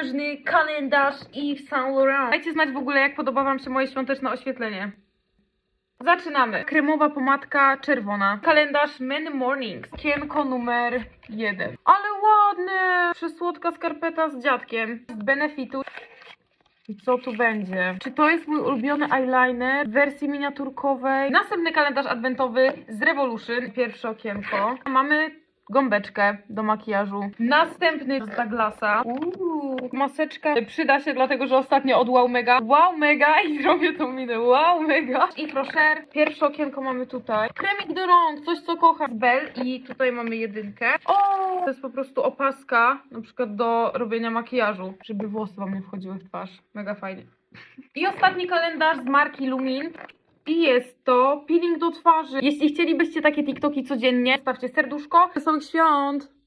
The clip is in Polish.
śnieżny kalendarz Yves Saint Laurent. Dajcie znać w ogóle, jak podoba Wam się moje świąteczne oświetlenie. Zaczynamy. Kremowa pomadka czerwona. Kalendarz Men Mornings. Kienko numer jeden. Ale ładny! Przysłodka skarpeta z dziadkiem. Z Benefitu. I co tu będzie? Czy to jest mój ulubiony eyeliner w wersji miniaturkowej? Następny kalendarz adwentowy z Revolution. Pierwsze okienko. Mamy gąbeczkę do makijażu. Następny z Douglasa. Uuu, maseczka przyda się dlatego, że ostatnio od Wow Mega. Wow Mega i robię tą minę. Wow Mega. I proszę, pierwsze okienko mamy tutaj. Kremik do rąk, coś co kocham. Z Bell i tutaj mamy jedynkę. O, to jest po prostu opaska, na przykład do robienia makijażu, żeby włosy wam nie wchodziły w twarz. Mega fajnie. I ostatni kalendarz z marki Lumin. I jest to peeling do twarzy. Jeśli chcielibyście takie TikToki codziennie, stawcie serduszko. Wesołych świąt!